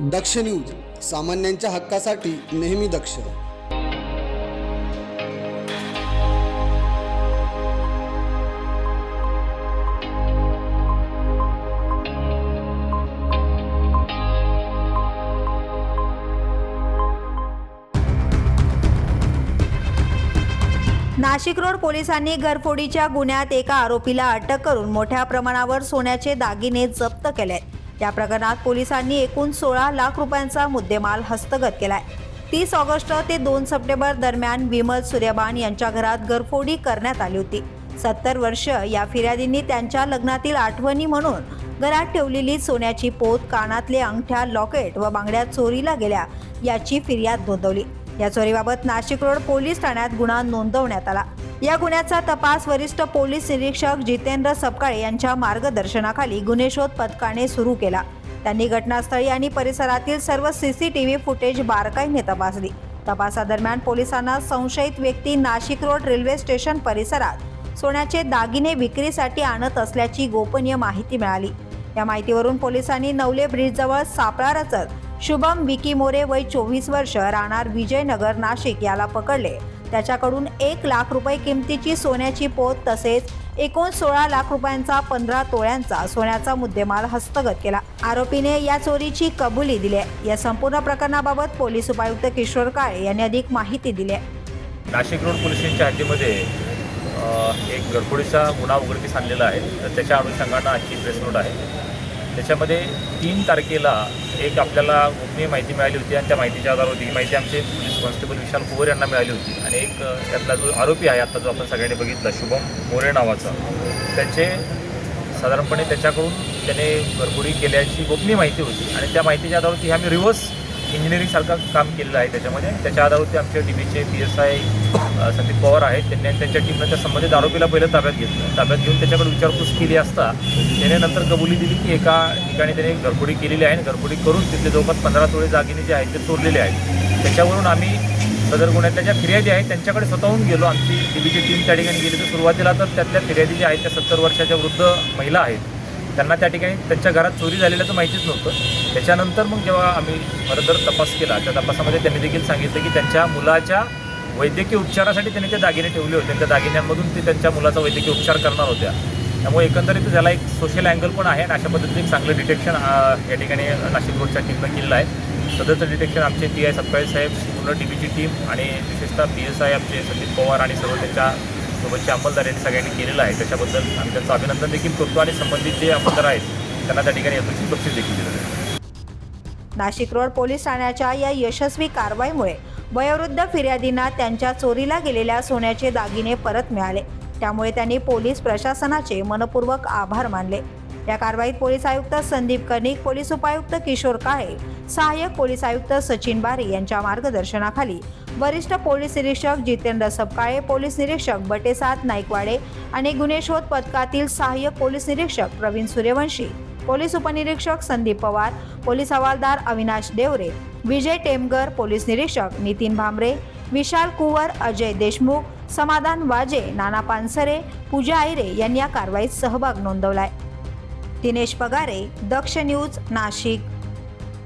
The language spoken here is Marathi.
दक्ष न्यूज सामान्यांच्या हक्कासाठी नेहमी दक्ष. नाशिक रोड पोलिसांनी घरफोडीच्या गुन्ह्यात एका आरोपीला अटक करून मोठ्या प्रमाणावर सोन्याचे दागिने जप्त केले या प्रकरणात पोलिसांनी एकूण सोळा लाख रुपयांचा मुद्देमाल हस्तगत केलाय. तीस ऑगस्ट ते दोन सप्टेंबर दरम्यान विमल सूर्यबान यांच्या घरात घरफोडी करण्यात आली होती. सत्तर वर्ष या फिर्यादींनी त्यांच्या लग्नातील आठवणी म्हणून घरात ठेवलेली सोन्याची पोत कानातले अंगठ्या लॉकेट व बांगड्या चोरीला गेल्या याची फिर्याद नोंदवली. या चोरीबाबत नाशिक रोड पोलीस ठाण्यात गुन्हा नोंदवण्यात आला. या गुन्ह्याचा तपास वरिष्ठ पोलीस निरीक्षक जितेंद्र सपकाळे यांच्या मार्गदर्शनाखाली गुन्हे शोध पथकाने सुरू केला. त्यांनी घटनास्थळी आणि परिसरातील सर्व सीसीटीव्ही फुटेज बारकाईने तपासली. तपासादरम्यान पोलिसांना संशयित व्यक्ती नाशिक रोड रेल्वे स्टेशन परिसरात सोन्याचे दागिने विक्रीसाठी आणत असल्याची गोपनीय माहिती मिळाली. या माहितीवरून पोलिसांनी नवले ब्रिजजवळ सापळा रचत शुभम विकी मोरे वय चोवीस वर्ष राहणार विजयनगर नाशिक याला पकडले. त्याच्याकडून एक लाख रुपये किमतीची सोन्याची पोत तसेच एकूण सोळा लाख रुपयांचा पंधरा तोळ्यांचा सोन्याचा मुद्देमाल हस्तगत केला. आरोपीने या चोरीची कबुली दिली आहे. या संपूर्ण प्रकरणाबाबत पोलीस उपायुक्त किशोर काळे यांनी अधिक माहिती दिली आहे. नाशिक रोड पोलीस स्टेशनच्या हद्दीमध्ये एक घरफोडीचा गुन्हा उघडकीस आणलेला आहे. तर त्याच्या अनुषंगानं आजची प्रेस नोट आहे. त्याच्यामध्ये तीन तारखेला एक आपल्याला गोपनीय माहिती मिळाली होती आणि त्या माहितीच्या आधारावर ही माहिती आमचे पोलीस कॉन्स्टेबल विशाल कुवर यांना मिळाली होती. आणि एक त्यातला जो आरोपी आहे आता जो आपण सगळ्यांनी बघितला शुभम मोरे नावाचा त्याचे साधारणपणे त्याच्याकडून त्याने घरबुडी केल्याची गोपनीय माहिती होती. आणि त्या माहितीच्या आधारावरती आम्ही रिव्हर्स इंजिनिअरिंगसारखं काम केलेलं आहे त्याच्यामध्ये. त्याच्या आधारावरती आमचे डी बीचे P S I Sandeep Pawar आहेत. त्यांनी त्यांच्या टीमनं त्या संबंधित आरोपीला पहिलं ताब्यात घेतलं. ताब्यात घेऊन त्याच्याकडे विचारपूस केली असता त्याने नंतर कबुली दिली की एका ठिकाणी त्याने घरफोडी केलेली आहे आणि घरफोडी करून तिथले जवळपास पंधरा तोळे दागिने जे आहेत ते चोरलेले आहेत. त्याच्यावरून आम्ही सदर गुन्ह्यातल्या ज्या फिर्यादी आहेत त्यांच्याकडे स्वतःहून गेलो. आमची डीबीची टीम त्या ठिकाणी गेली. तर सुरुवातीला तर त्यातल्या फिर्यादी ज्या आहेत त्या सत्तर वर्षाच्या वृद्ध महिला आहेत. त्यांना त्या ठिकाणी त्यांच्या घरात चोरी झालेल्याचं माहितीच नव्हतं. त्याच्यानंतर मग जेव्हा आम्ही फर्दर तपास केला त्या तपासामध्ये त्यांनी देखील सांगितलं की त्यांच्या मुलाच्या वैद्यकीय उपचारासाठी त्यांनी ते दागिने ठेवले होते. त्या दागिन्यांमधून ते त्यांच्या मुलाचा वैद्यकीय उपचार करणार होत्या. त्यामुळे एकंदरीत त्याला एक सोशल अँगल पण आहे आणि अशा पद्धतीने एक चांगलं डिटेक्शन या ठिकाणी नाशिक रोडच्या टीमनं केलेलं आहे. सदरचं डिटेक्शन आमचे पी आय सत्काळे साहेब पूर्ण टी बीची टीम आणि विशेषतः पी एस आय आमचे संदीप पवार आणि सर्व त्यांच्या सोबतच्या अंमलदारांनी सगळ्यांनी केलेलं आहे. त्याच्याबद्दल आम्ही त्यांचं अभिनंदन देखील करतो आणि संबंधित जे अंमलदार आहेत त्यांना त्या ठिकाणी याची बक्षीस देखील दिलं नाशिक रोड पोलीस ठाण्याच्या या यशस्वी कारवाईमुळे वयोवृद्ध फिर्यादींना त्यांच्या चोरीला गेलेल्या सोन्याचे दागिने परत मिळाले. त्यामुळे त्यांनी पोलीस प्रशासनाचे मनपूर्वक आभार मानले. या कारवाईत पोलीस आयुक्त संदीप कनिक पोलीस उपायुक्त किशोर काळे सहाय्यक पोलीस आयुक्त सचिन बारी यांच्या मार्गदर्शनाखाली. वरिष्ठ पोलीस निरीक्षक जितेंद्र सपकाळे पोलीस निरीक्षक बटेसात नाईकवाडे आणि गुन्हे शोध पथकातील सहाय्यक पोलीस निरीक्षक प्रवीण सूर्यवंशी पोलीस उपनिरीक्षक संदीप पवार पोलीस हवालदार अविनाश देवरे विजय टेमगर पोलीस निरीक्षक नितीन भांबरे विशाल कुवर अजय देशमुख समाधान वाजे नाना पानसरे पूजा आयरे यांनी या कारवाईत सहभाग नोंदवलाय. दिनेश पगारे दक्ष न्यूज नाशिक.